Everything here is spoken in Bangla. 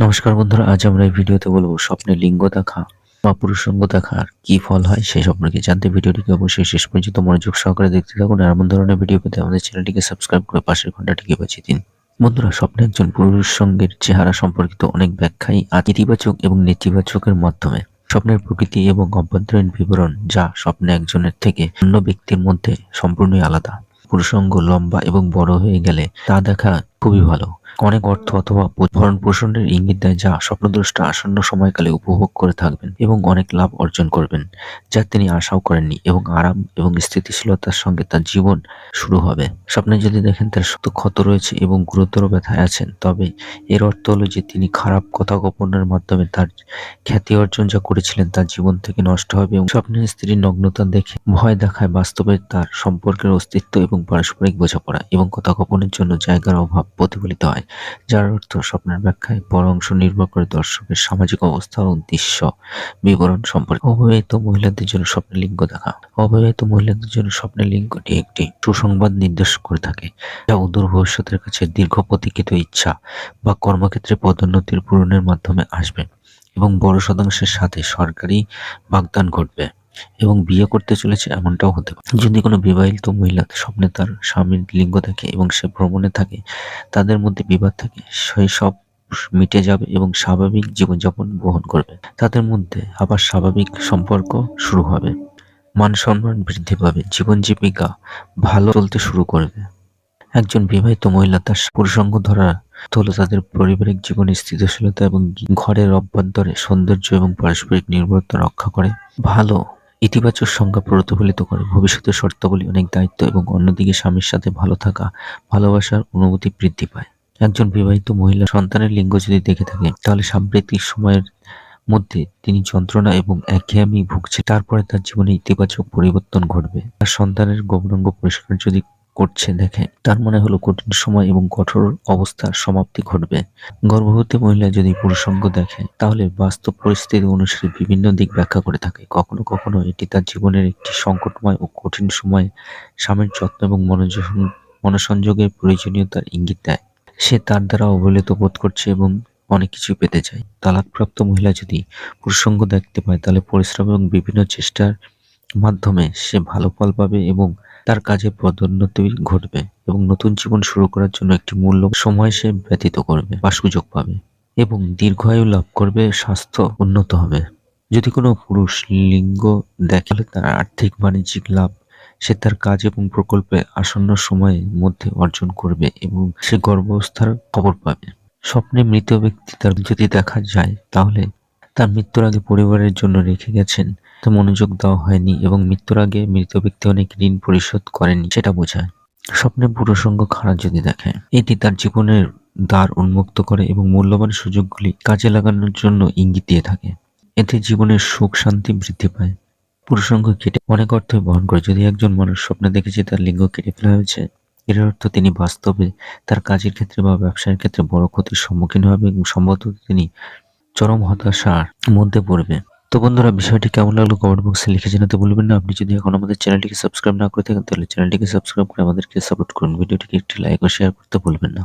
নমস্কার বন্ধুরা, আজ আমরা এই ভিডিওতে বলব স্বপ্নে লিঙ্গ দেখা বা পুরুষঙ্গ দেখার কি ফল হয় সেই সম্পর্কে জানতে ভিডিওটিকে অবশ্যই শেষ পর্যন্ত মনোযোগ সহকারে দেখতে থাকুন এমন ধরনের ভিডিও পেতে আমাদের চ্যানেলটিকে সাবস্ক্রাইব করে পাশের ঘন্টাটিকে বাজিয়ে দিন। বন্ধুরা, স্বপ্নে একজন পুরুষ সঙ্গের চেহারা সম্পর্কিত অনেক ব্যাখ্যাই ইতিবাচক এবং নেতিবাচকের মাধ্যমে। স্বপ্নের প্রকৃতি এবং অভ্যন্তরীণ বিবরণ যা স্বপ্নে একজনের থেকে অন্য ব্যক্তির মধ্যে সম্পূর্ণই আলাদা। পুরুষঙ্গ লম্বা এবং বড় হয়ে গেলে তা দেখা খুবই ভালো। অনেক অর্থ অথবা ভরণ পোষণের ইঙ্গিত দেয় যা স্বপ্নদ্রষ্টা আসন্ন সময়কালে উপভোগ করে থাকবেন এবং অনেক লাভ অর্জন করবেন, যা তিনি আশাও করেননি এবং আরাম এবং স্থিতিশীলতার সঙ্গে তার জীবন শুরু হবে। স্বপ্নে যদি দেখেন তার শত ক্ষত রয়েছে এবং গুরুতর ব্যথায় আছেন, তবে এর অর্থ হলো যে তিনি খারাপ কথা গোপনের মাধ্যমে তার খ্যাতি অর্জন যা করেছিলেন তার জীবন থেকে নষ্ট হবে এবং স্বপ্নের স্ত্রীর নগ্নতা দেখে ভয় দেখায় বাস্তবে তার সম্পর্কের অস্তিত্ব এবং পারস্পরিক বোঝাপড়া এবং কথা গোপনের জন্য জায়গার অভাব প্রতিফলিত হয়। যার অর্থ স্বপ্নের ব্যাখ্যায়, বড় অংশ নির্ভর করে দর্শকের সামাজিক অবস্থা এবং দৃশ্য বিবরণ সম্পর্কে। অবিবাহিত মহিলাদের জন্য স্বপ্নের লিঙ্গ দেখা। অবিবাহিত মহিলাদের জন্য স্বপ্নের লিঙ্গটি একটি সুসংবাদ নির্দেশ করে থাকে, যা অদূর ভবিষ্যতের কাছে দীর্ঘ প্রতীক্ষিত ইচ্ছা বা কর্মক্ষেত্রে পদোন্নতির পূরণের মাধ্যমে আসবে এবং বড় শতাংশের সাথে সরকারি বাগদান ঘটবে। এবং বিয়ে করতে চলেছে এমনটাও হতে পারে। যদি কোনো বিবাহিত মহিলা স্বপ্নে তার স্বামীর লিঙ্গ থাকে এবং সে ভ্রমণে থাকে, তাদের মধ্যে বিবাদ থাকে সেই সব মিটে যাবে এবং স্বাভাবিক জীবনযাপন বহন করবে। তাদের মধ্যে আবার স্বাভাবিক সম্পর্ক শুরু হবে। মান সম্মান বৃদ্ধি পাবে। জীবন জীবিকা ভালো চলতে শুরু করবে। একজন বিবাহিত মহিলা তার পুরুষঙ্গ ধরা হলো তাদের পারিবারিক জীবনে স্থিতিশীলতা এবং ঘরের অভ্যন্তরে সৌন্দর্য এবং পারস্পরিক নির্ভরতা রক্ষা করে। ভালো ইতিবাচক সংজ্ঞা প্রতিফলিত করে ভবিষ্যতের শর্তাবলী অনেক দায়িত্ব এবং অন্যদিকে স্বামীর সাথে ভালো থাকা, ভালোবাসার অনুভূতি বৃদ্ধি পায়। একজন বিবাহিত মহিলা সন্তানের লিঙ্গ যদি দেখে থাকে তাহলে সাম্প্রতিক সময়ের মধ্যে তিনি যন্ত্রণা এবং একঘেয়ামি ভুগছে তারপরে তার জীবনে ইতিবাচক পরিবর্তন ঘটবে। তার সন্তানের গৌরঙ্গ পরিষ্কার যদি করছে, দেখে। তার মনে হলো কঠিন সময় এবং কঠোর অবস্থার সমাপ্তি ঘটবে। গর্ভবতী মহিলা যদি পুরুষঙ্গ দেখে, তাহলে বাস্তব পরিস্থিতি অনুসারে বিভিন্ন দিক ব্যাখ্যা করে থাকে। কখনো কখনো এটি তার জীবনের একটি সংকটময় ও কঠিন সময়ে স্বামীর যত্ন এবং মনোযোগ মনোসংযোগের প্রয়োজনীয়তার ইঙ্গিত দেয়। সে তার দ্বারা অবহেলিত বোধ করছে এবং অনেক কিছু পেতে চায়। তালাকপ্রাপ্ত মহিলা যদি পুরুষঙ্গ দেখতে পায়, তাহলে পরিশ্রম এবং বিভিন্ন চেষ্টার মাধ্যমে সে ভালো ফল পাবে এবং তার কাজে পদোন্নতি ঘটবে এবং নতুন জীবন শুরু করার জন্য একটি মূল্য সময় সে ব্যতীত করবে, বা সুযোগ পাবে এবং দীর্ঘায়ু লাভ করবে, স্বাস্থ্য উন্নত হবে। যদি কোনো পুরুষ লিঙ্গ দেখে তার আর্থিক বাণিজ্যিক লাভ সে তার কাজ এবং প্রকল্পে আসন্ন সময়ের মধ্যে অর্জন করবে এবং সে গর্ভাবস্থার খবর পাবে। স্বপ্নে মৃত ব্যক্তি তার যদি দেখা যায়, তাহলে তার মৃত্যুর আগে পরিবারের জন্য রেখে গেছেন তা মনোযোগ দেওয়া হয়নি এবং মৃত্যুর আগে মৃত ব্যক্তি অনেক ঋণ পরিশোধ করেনি, সেটা বোঝায়। স্বপ্নে পুরসঙ্গ খারাপ যদি দেখে, এটি তার জীবনের দ্বার উন্মুক্ত করে এবং মূল্যবান সুযোগগুলি কাজে লাগানোর জন্য ইঙ্গিত দিয়ে থাকে। এতে জীবনের সুখ শান্তি বৃদ্ধি পায়। পুরুষঙ্গ কেটে অনেক অর্থ বহন করে। যদি একজন মানুষ স্বপ্নে দেখেছে তার লিঙ্গ কেটে ফেলা হয়েছে, এর অর্থ তিনি বাস্তবে তার কাজের ক্ষেত্রে বা ব্যবসায়ের ক্ষেত্রে বড় ক্ষতির সম্মুখীন হবে এবং সম্ভবত তিনি চরম হতাশার মধ্যে পড়বে। তো বন্ধুরা, বিষয়টি কেমন লাগল কমেন্ট বক্সে লিখে জানাতে বলবেন না। আপনি যদি এখন আমাদের চ্যানেলটিকে সাবস্ক্রাইব না করে থাকেন, তাহলে চ্যানেলটিকে সাবস্ক্রাইব করে আমাদেরকে সাপোর্ট করুন। ভিডিওটিকে একটি লাইক ও শেয়ার করতে ভুলবেন না।